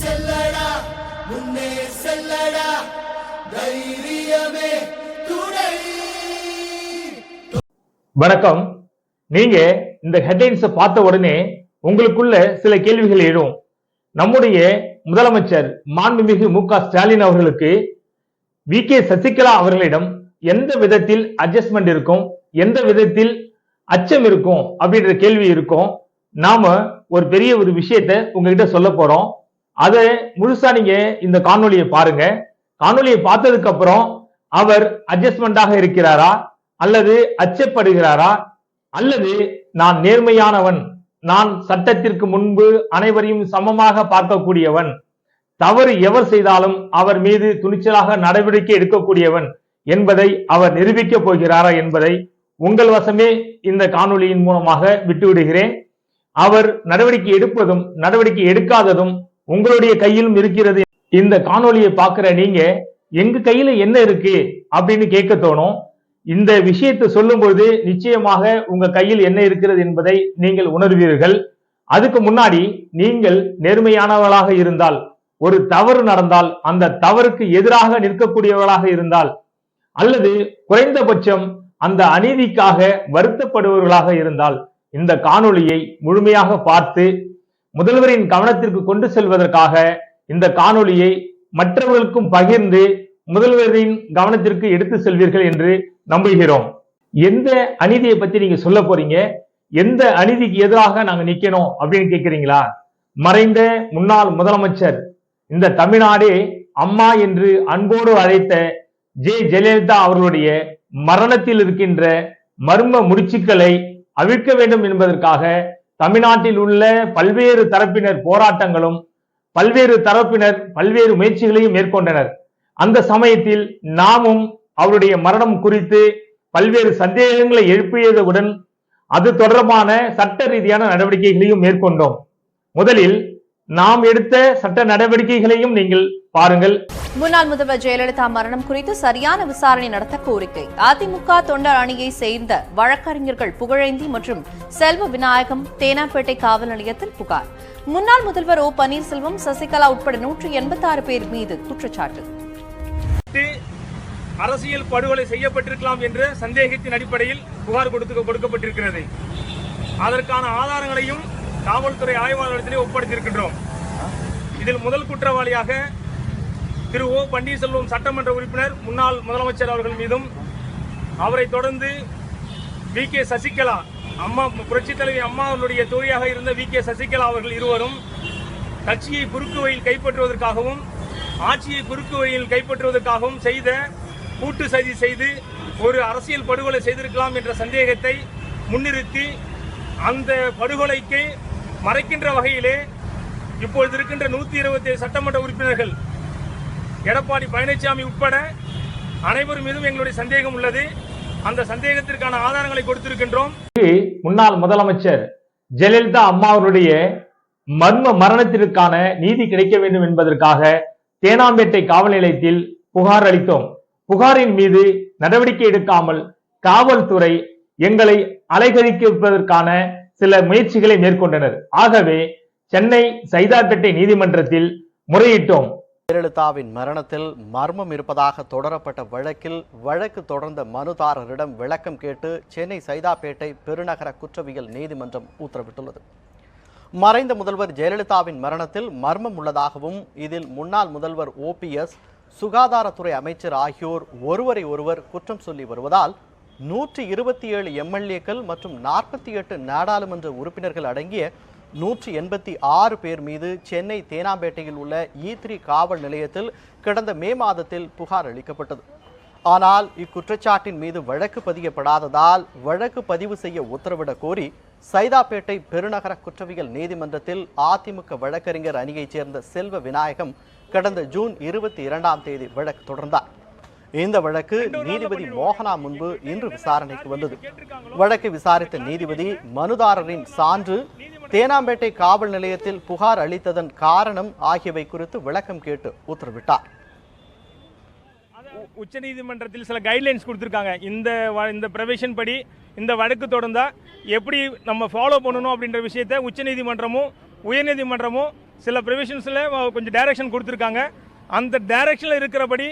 செல்லடா முன்னே செல்லடா தைரியமே துணை. வணக்கம். நீங்க இந்த ஹெட்லைன்ஸை பார்த்த உடனே உங்களுக்குள்ள சில கேள்விகள் எழும். நம்முடைய முதலமைச்சர் மாண்புமிகு மு க ஸ்டாலின் அவர்களுக்கு வி கே சசிகலா அவர்களிடம் எந்த விதத்தில் அட்ஜஸ்ட்மெண்ட் இருக்கும் எந்த விதத்தில் அச்சம் இருக்கும் அப்படின்ற கேள்வி இருக்கும். நாம ஒரு பெரிய ஒரு விஷயத்த உங்ககிட்ட சொல்ல போறோம். அதை முழுசா நீங்க இந்த காணொலியை பாருங்க. காணொலியை பார்த்ததுக்கு அப்புறம் அவர் அட்ஜஸ்ட்மெண்டாக இருக்கிறாரா? அல்லது அச்சப்படுகிறாரா? அல்லது நான் நேர்மையானவன் நான் சட்டத்திற்கு முன்பு அனைவரையும் சமமாக பார்க்கக்கூடியவன் தவறு எவர் செய்தாலும் அவர் மீது துணிச்சலாக நடவடிக்கை எடுக்கக்கூடியவன் என்பதை அவர் நிரூபிக்கப் போகிறாரா என்பதை உங்கள் வசமே இந்த காணொலியின் மூலமாக விட்டுவிடுகிறேன். அவர் நடவடிக்கை எடுப்பதும் நடவடிக்கை எடுக்காததும் உங்களுடைய கையிலும் இருக்கிறது. இந்த காணொலியை பார்க்கிற நீங்க எங்க கையில என்ன இருக்கு? அப்படின்னு கேட்க தோணும். இந்த விஷயத்தை சொல்லும்போது நிச்சயமாக உங்க கையில் என்ன இருக்கிறது என்பதை நீங்கள் உணர்வீர்கள். அதுக்கு முன்னாடி நீங்கள் நேர்மையானவர்களாக இருந்தால் ஒரு தவறு நடந்தால் அந்த தவறுக்கு எதிராக நிற்கக்கூடியவர்களாக இருந்தால் அல்லது குறைந்தபட்சம் அந்த அநீதிக்காக வருத்தப்படுபவர்களாக இருந்தால் இந்த காணொளியை முழுமையாக பார்த்து முதல்வரின் கவனத்திற்கு கொண்டு செல்வதற்காக இந்த காணொளியை மற்றவர்களுக்கும் பகிர்ந்து முதல்வரின் கவனத்திற்கு எடுத்து செல்வீர்கள் என்று நம்புகிறோம். எந்த அநீதியை பத்தி நீங்க சொல்ல போறீங்க? எந்த அநீதிக்கு எதிராக நாங்க நிக்கணும் அப்படின்னு கேக்குறீங்களா? மறைந்த முன்னாள் முதலமைச்சர் இந்த தமிழ்நாடே அம்மா என்று அன்போடு அழைத்த ஜே ஜெயலலிதா அவர்களுடைய மரணத்தில் இருக்கின்ற மர்ம முடிச்சுக்களை அவிழ்க்க வேண்டும் என்பதற்காக தமிழ்நாட்டில் உள்ள பல்வேறு தரப்பினர் போராட்டங்களும் பல்வேறு தரப்பினர் பல்வேறு முயற்சிகளையும் மேற்கொண்டனர். அந்த சமயத்தில் நாமும் அவருடைய மரணம் குறித்து பல்வேறு சந்தேகங்களை எழுப்பியதுடன் அது தொடர்பான சட்ட ரீதியான நடவடிக்கைகளையும் மேற்கொண்டோம். முதலில் நாம் எடுத்த சட்ட நடவடிக்கைகளையும் நீங்கள் பாருங்கள். முன்னாள் முதல்வர் ஜெயலலிதா மரணம் குறித்து சரியான விசாரணை நடத்த கோரிக்கை. அதிமுக தொண்டர் அணியை சேர்ந்த வழக்கறிஞர்கள் புகழேந்தி மற்றும் செல்வ விநாயகம் தேனாம்பேட்டை காவல் நிலையத்தில் புகார். முன்னாள் முதல்வர் ஓ பன்னீர்செல்வம் சசிகலா உட்பட நூற்றி எண்பத்தாறு பேர் மீது குற்றச்சாட்டு. அரசியல் படுகொலை செய்யப்பட்டிருக்கலாம் என்ற சந்தேகத்தின் அடிப்படையில் புகார் கொடுத்து கொடுக்கப்பட்டிருக்கிறது. அதற்கான ஆதாரங்களையும் காவல்துறை ஆய்வாளரிடத்திலே ஒப்படைத்திருக்கின்றோம். இதில் முதல் குற்றவாளியாக திரு ஓ பன்னீர்செல்வம் சட்டமன்ற உறுப்பினர் முன்னாள் முதலமைச்சர் அவர்கள் மீதும் அவரை தொடர்ந்து வி. கே. சசிகலா அம்மா புரட்சித் தலைவி அம்மா அவர்களுடைய தோழியாக இருந்த வி. கே. சசிகலா அவர்கள் இருவரும் கட்சியை குறுக்கு வழியில் கைப்பற்றுவதற்காகவும் ஆட்சியை குறுக்கு வழியில் கைப்பற்றுவதற்காகவும் செய்த கூட்டு சதி செய்து ஒரு அரசியல் படுகொலை செய்திருக்கலாம் என்ற சந்தேகத்தை முன்னிறுத்தி அந்த படுகொலைக்கு மறைக்கின்ற வகையிலே இப்பொழுது இருக்கின்ற நூற்றி இருபத்தி சட்டமன்ற உறுப்பினர்கள் எடப்பாடி பழனிசாமி உட்பட அனைவரும் மீதும் எங்களுடைய சந்தேகம் உள்ளது. அந்த சந்தேகத்திற்கான ஆதாரங்களை கொடுத்திருக்கின்றோம். முன்னாள் முதலமைச்சர் ஜெயலலிதா அம்மா அவருடைய மர்ம மரணத்திற்கான நீதி கிடைக்க வேண்டும் என்பதற்காக தேனாம்பேட்டை காவல் நிலையத்தில் புகார் அளித்தோம். புகாரின் மீது நடவடிக்கை எடுக்காமல் காவல்துறை எங்களை அலைகழிப்பதற்கான சில முயற்சிகளை மேற்கொண்டனர். ஆகவே சென்னை சைதாப்பேட்டை நீதிமன்றத்தில் முறையிட்டோம். ஜெயலலிதாவின் மரணத்தில் மர்மம் இருப்பதாக தொடரப்பட்ட வழக்கில் வழக்கு தொடர்ந்த மனுதாரரிடம் விளக்கம் கேட்டு சென்னை சைதாப்பேட்டை பெருநகர குற்றவியல் நீதிமன்றம் உத்தரவிட்டுள்ளது. மறைந்த முதல்வர் ஜெயலலிதாவின் மரணத்தில் மர்மம் உள்ளதாகவும் இதில் முன்னாள் முதல்வர் ஓபிஎஸ் சுகாதாரத்துறை அமைச்சர் ஆகியோர் ஒருவரை ஒருவர் குற்றம் சொல்லி வருவதால் நூற்றி இருபத்தி ஏழு எம்எல்ஏக்கள் மற்றும் நாற்பத்தி எட்டு நாடாளுமன்ற உறுப்பினர்கள் அடங்கிய நூற்றி எண்பத்தி ஆறு பேர் மீது சென்னை தேனாம்பேட்டையில் உள்ள ஈத்ரி காவல் நிலையத்தில் கடந்த மே மாதத்தில் புகார் அளிக்கப்பட்டது. ஆனால் இக்குற்றச்சாட்டின் மீது வழக்கு பதியப்படாததால் வழக்கு பதிவு செய்ய உத்தரவிடக் கோரி சைதாப்பேட்டை பெருநகர குற்றவியல் நீதிமன்றத்தில் அதிமுக வழக்கறிஞர் அணியைச் சேர்ந்த செல்வ விநாயகம் கடந்த ஜூன் இருபத்தி இரண்டாம் தேதி வழக்கு தொடர்ந்தார். இந்த வழக்கு நீதிபதி மோகனா முன்பு இன்று விசாரணைக்கு வந்தது. வழக்கை விசாரித்த நீதிபதி மனுதாரரின் சான்று தேனாம்பேட்டை காவல் நிலையத்தில் புகார் அளித்ததன் காரணம் ஆகியவை குறித்து விளக்கம் கேட்டு உத்தரவிட்டார். உச்ச நீதிமன்றத்தில் சில கைட்லைன்ஸ் கொடுத்துருக்காங்க. இந்த இந்த ப்ரொவிஷன் படி இந்த வழக்கு தொடர்ந்தால் எப்படி நம்ம ஃபாலோ பண்ணணும் அப்படின்ற விஷயத்த உச்ச நீதிமன்றமும் உயர்நீதிமன்றமும் சில ப்ரொவிஷன்ஸில் கொஞ்சம் டைரக்ஷன் கொடுத்துருக்காங்க. அந்த டைரக்ஷனில் இருக்கிறபடி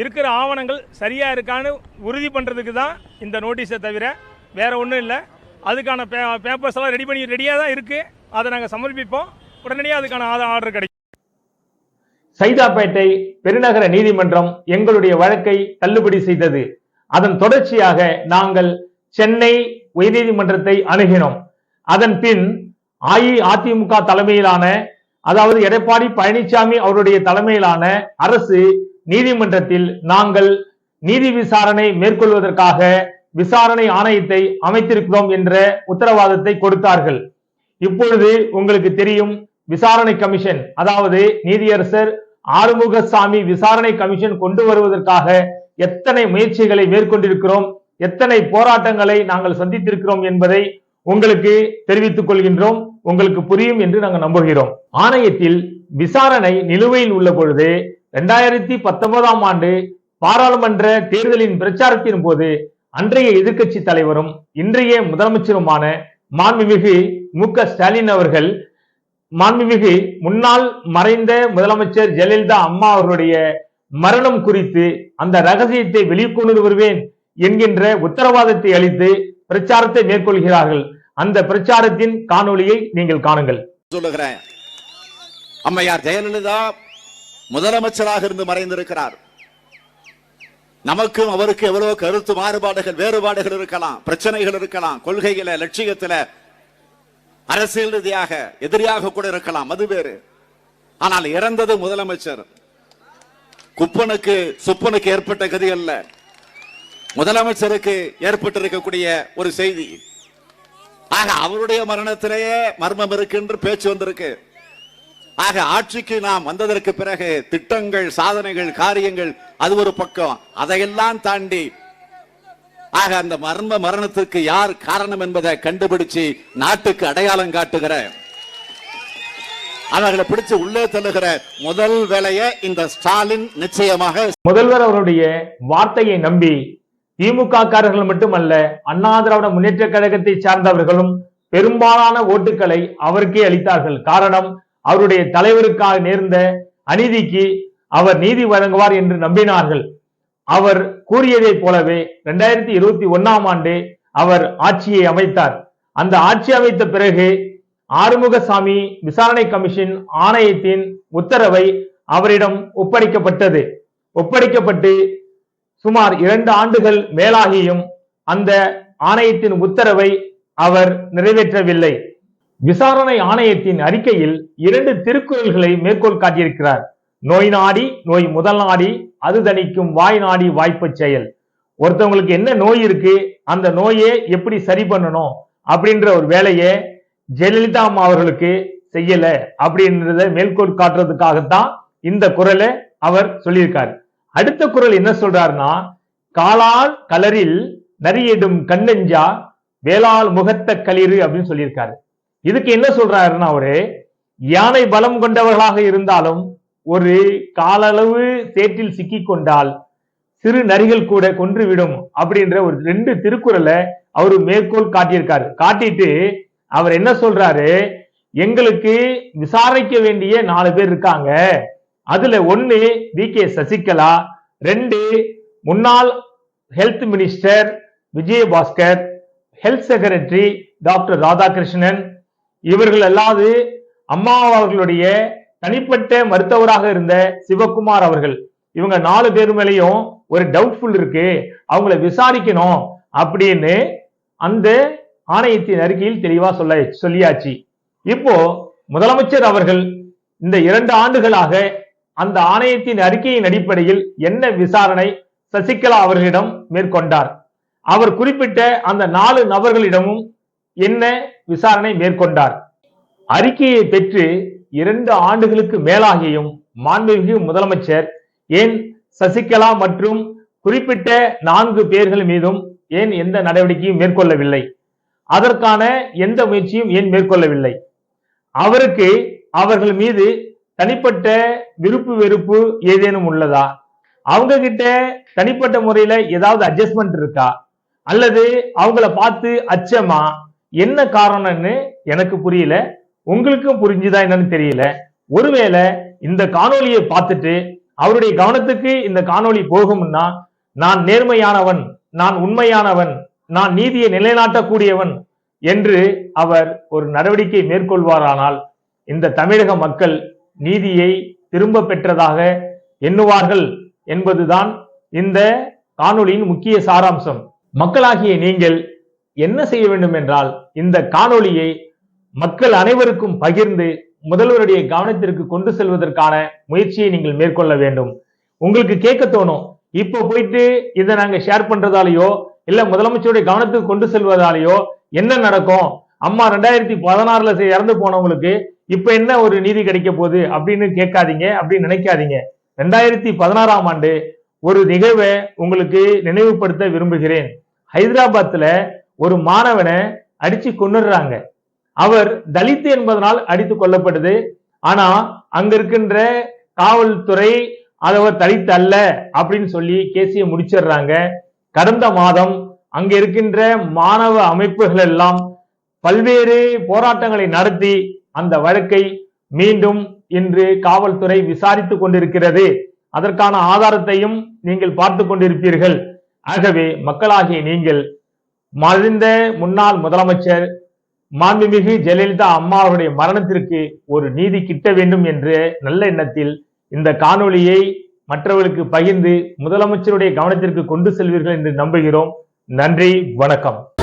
இருக்கிற ஆவணங்கள் சரியாக இருக்கான்னு உறுதி பண்ணுறதுக்கு தான் இந்த நோட்டீஸை தவிர வேறு ஒன்றும் இல்லை. அதுக்கான பே பேப்பர்ஸ் எல்லாம் ரெடி பண்ணி ரெடியாக தான் இருக்குது அதை நாங்கள் சமர்ப்பிப்போம். உடனடியாக அதுக்கான ஆர்டர் கிடைக்கும். சைதாப்பேட்டை பெருநகர நீதிமன்றம் எங்களுடைய வழக்கை தள்ளுபடி செய்தது. அதன் தொடர்ச்சியாக நாங்கள் சென்னை உயர்நீதிமன்றத்தை அணுகினோம். அதன் பின் அஇஅதிமுக தலைமையிலான அதாவது எடப்பாடி பழனிசாமி அவருடைய தலைமையிலான அரசு நீதிமன்றத்தில் நாங்கள் நீதி விசாரணை மேற்கொள்வதற்காக விசாரணை ஆணையத்தை அமைத்திருக்கிறோம் என்ற உத்தரவாதத்தை கொடுத்தார்கள். இப்பொழுது உங்களுக்கு தெரியும் விசாரணை கமிஷன் அதாவது நீதியரசர் ஆறுமுகசாமி விசாரணை கமிஷன் கொண்டு வருவதற்காக எத்தனை முயற்சிகளை மேற்கொண்டிருக்கிறோம் எத்தனை போராட்டங்களை நாங்கள் சந்தித்திருக்கிறோம் என்பதை உங்களுக்கு தெரிவித்துக் கொள்கின்றோம் உங்களுக்கு புரியும் என்று நாங்கள் நம்புகிறோம். ஆணையத்தில் விசாரணை நிலுவையில் உள்ள பொழுது இரண்டாயிரத்தி பத்தொன்பதாம் ஆண்டு பாராளுமன்ற தேர்தலின் பிரச்சாரத்தின் போது அன்றைய எதிர்க்கட்சி தலைவரும் இன்றைய முதலமைச்சருமான மாண்புமிகு மு க ஸ்டாலின் அவர்கள் மாண்புமிகு முன்னாள் மறைந்த முதலமைச்சர் ஜெயலலிதா அம்மா அவர்களுடைய மரணம் குறித்து அந்த ரகசியத்தை வெளிக்கொண்டு வருவேன் என்கின்ற உத்தரவாதத்தை அளித்து பிரச்சாரத்தை மேற்கொள்கிறார்கள். அந்த பிரச்சாரத்தின் காணொலியை நீங்கள் காணுங்கள். சொல்லுகிறேன். அம்மையார் ஜெயலலிதா முதலமைச்சராக இருந்து மறைந்திருக்கிறார். நமக்கும் அவருக்கு எவ்வளவு கருத்து மாறுபாடுகள் வேறுபாடுகள் இருக்கலாம் பிரச்சனைகள் இருக்கலாம் கொள்கையில லட்சியத்துல அரசியல் ரீதியாக எதிரியாக கூட இருக்கலாம் அது வேறு. ஆனால் இறந்தது முதலமைச்சர். குப்பனுக்கு சுப்பனுக்கு ஏற்பட்ட கதி அல்ல. முதலமைச்சருக்கு ஏற்பட்டிருக்கக்கூடிய ஒரு செய்தி. ஆக அவருடைய மரணத்திலேயே மர்மம் இருக்கு என்று பேச்சு வந்திருக்கு. ஆக ஆட்சிக்கு நாம் வந்ததற்கு பிறகு திட்டங்கள் சாதனைகள் காரியங்கள் அது ஒரு பக்கம். அதையெல்லாம் தாண்டி ஆக அந்த மர்ம மரணத்துக்கு யார் காரணம் என்பதை கண்டுபிடிச்சு நாட்டுக்கு அடையாளம் காட்டுகிற அவர்களை பிடிச்சு உள்ளே தள்ளுகிற முதல் வேலைய இந்த ஸ்டாலின் நிச்சயமாக முதல்வர் அவருடைய வார்த்தையை நம்பி திமுக காரர்கள் மட்டுமல்ல அண்ணா திராவிட முன்னேற்ற கழகத்தை சார்ந்தவர்களும் பெரும்பாலான ஓட்டுகளை அவருக்கே அளித்தார்கள். காரணம் அவருடைய தலைவருக்காக நேர்ந்த அநீதிக்கு அவர் நீதி வழங்குவார் என்று நம்பினார்கள். அவர் கூறியதைப் போலவே இரண்டாயிரத்தி இருபத்தி ஒன்னாம் ஆண்டு அவர் ஆட்சியை அமைத்தார். அந்த ஆட்சி அமைத்த பிறகு ஆறுமுகசாமி விசாரணை கமிஷன் ஆணையத்தின் உத்தரவை அவரிடம் ஒப்படைக்கப்பட்டது. ஒப்படைக்கப்பட்டு சுமார் இரண்டு ஆண்டுகள் மேலாகியும் அந்த ஆணையத்தின் உத்தரவை அவர் நிறைவேற்றவில்லை. விசாரணை ஆணையத்தின் அறிக்கையில் இரண்டு திருக்குறள்களை மேற்கோள் காட்டியிருக்கிறார். நோய் நாடி நோய் முதல் நாடி அது தணிக்கும் வாய் நாடி வாய்ப்பு செயல். ஒருத்தவங்களுக்கு என்ன நோய் இருக்கு அந்த நோயை எப்படி சரி பண்ணணும் அப்படின்ற ஒரு வேலையை ஜெயலலிதா அம்மா அவர்களுக்கு செய்யல அப்படின்றத மேற்கோள் காட்டுறதுக்காகத்தான் இந்த குரலை அவர் சொல்லியிருக்காரு. அடுத்த குரல் என்ன சொல்றாருன்னா காலால் கலரில் நரியடும் கண்ணெஞ்சா வேளாள் முகத்த களிறு அப்படின்னு சொல்லியிருக்காரு. இதுக்கு என்ன சொல்றாருன்னா அவரு யானை பலம் கொண்டவர்களாக இருந்தாலும் ஒரு காலளவு சேற்றில் சிக்கி கொண்டால் சிறு நரிகள் கூட கொன்றுவிடும் அப்படின்ற ஒரு ரெண்டு திருக்குறளை அவரு மேற்கோள் காட்டியிருக்காரு. காட்டிட்டு அவர் என்ன சொல்றாரு எங்களுக்கு விசாரிக்க வேண்டிய நாலு பேர் இருக்காங்க. அதுல ஒன்னு வி. கே. சசிகலா ரெண்டு முன்னாள் health minister Vijayabaskar health secretary doctor Radhakrishnan இவர்கள் அல்லாது அம்மா அவர்களுடைய தனிப்பட்ட மருத்துவராக இருந்த சிவகுமார் அவர்கள் இவங்க நாலு பேர் மேலேயும் ஒரு டவுட்ஃபுல் இருக்கு. அவங்கள விசாரிக்கணும் அப்படின்னு அந்த ஆணையத்தின் அறிக்கையில் தெளிவா சொல்ல சொல்லியாச்சு. இப்போ முதலமைச்சர் அவர்கள் இந்த இரண்டு ஆண்டுகளாக அந்த ஆணையத்தின் அறிக்கையின் அடிப்படையில் என்ன விசாரணை சசிகலா அவர்களிடம் மேற்கொண்டார். அவர் குறிப்பிட்ட அந்த நாலு நபர்களிடமும் என்ன விசாரணை மேற்கொண்டார்? அறிக்கையை பெற்று இரண்டு ஆண்டுகளுக்கு மேலாகியும் மாண்புமிகு முதலமைச்சர் ஏன் சசிகலா மற்றும் குறிப்பிட்ட நான்கு பேர்கள் மீதும் ஏன் எந்த நடவடிக்கையும் மேற்கொள்ளவில்லை? அதற்கான எந்த முயற்சியும் ஏன் மேற்கொள்ளவில்லை? அவருக்கு அவர்கள் மீது தனிப்பட்ட விருப்பு வெறுப்பு ஏதேனும் உள்ளதா? அவங்க கிட்ட தனிப்பட்ட முறையில ஏதாவது அட்ஜஸ்ட்மெண்ட் இருக்கா? அல்லது அவங்கள பார்த்து அச்சமா? என்ன காரணம்னு எனக்கு புரியல. உங்களுக்கும் புரிஞ்சுதா என்னன்னு தெரியல. ஒருவேளை இந்த காணொலியை பார்த்துட்டு அவருடைய கவனத்துக்கு இந்த காணொளி போகும்னா நான் நேர்மையானவன் நான் உண்மையானவன் நான் நீதியை நிலைநாட்டக்கூடியவன் என்று அவர் ஒரு நடவடிக்கை மேற்கொள்வாரானால் இந்த தமிழக மக்கள் நீதியை திரும்ப பெற்றதாக எண்ணுவார்கள் என்பதுதான் இந்த காணொலியின் முக்கிய சாராம்சம். மக்களாகிய நீங்கள் என்ன செய்ய வேண்டும் என்றால் இந்த காணொளியை மக்கள் அனைவருக்கும் பகிர்ந்து முதல்வருடைய கவனத்திற்கு கொண்டு செல்வதற்கான முயற்சியை நீங்கள் மேற்கொள்ள வேண்டும். உங்களுக்கு கேட்க தோணும் இப்போ போயிட்டு இதை நாங்க ஷேர் பண்றதாலேயோ இல்ல முதலமைச்சருடைய கவனத்துக்கு கொண்டு செல்வதாலேயோ என்ன நடக்கும்? அம்மா ரெண்டாயிரத்தி பதினாறுல இறந்து போனவங்களுக்கு இப்ப என்ன ஒரு நீதி கிடைக்க போகுது அப்படின்னு கேட்காதீங்க அப்படின்னு நினைக்காதீங்க. ரெண்டாயிரத்தி பதினாறாம் ஆண்டு ஒரு நிகழ்வை உங்களுக்கு நினைவுபடுத்த விரும்புகிறேன். ஹைதராபாத்ல ஒரு மாணவனை அடிச்சு கொண்டுடுறாங்க அவர் தலித் என்பதனால் அடித்து கொல்லப்படுது. ஆனா அங்க இருக்கின்ற காவல்துறை அவர் தலித்து அல்ல அப்படின்னு சொல்லி கேசியை முடிச்சிடுறாங்க. கடந்த மாதம் அங்க இருக்கின்ற மாணவ அமைப்புகள் எல்லாம் பல்வேறு போராட்டங்களை நடத்தி அந்த வழக்கை மீண்டும் இன்று காவல்துறை விசாரித்துக் கொண்டிருக்கிறது. அதற்கான ஆதாரத்தையும் நீங்கள் பார்த்து கொண்டிருப்பீர்கள். ஆகவே மக்களாகிய நீங்கள் மறைந்த முன்னாள் முதலமைச்சர் மாண்புமிகு ஜெயலலிதா அம்மா அவருடைய மரணத்திற்கு ஒரு நீதி கிட்ட வேண்டும் என்ற நல்ல எண்ணத்தில் இந்த காணொளியை மற்றவர்களுக்கு பகிர்ந்து முதலமைச்சருடைய கவனத்திற்கு கொண்டு செல்வீர்கள் என்று நம்புகிறோம். நன்றி வணக்கம்.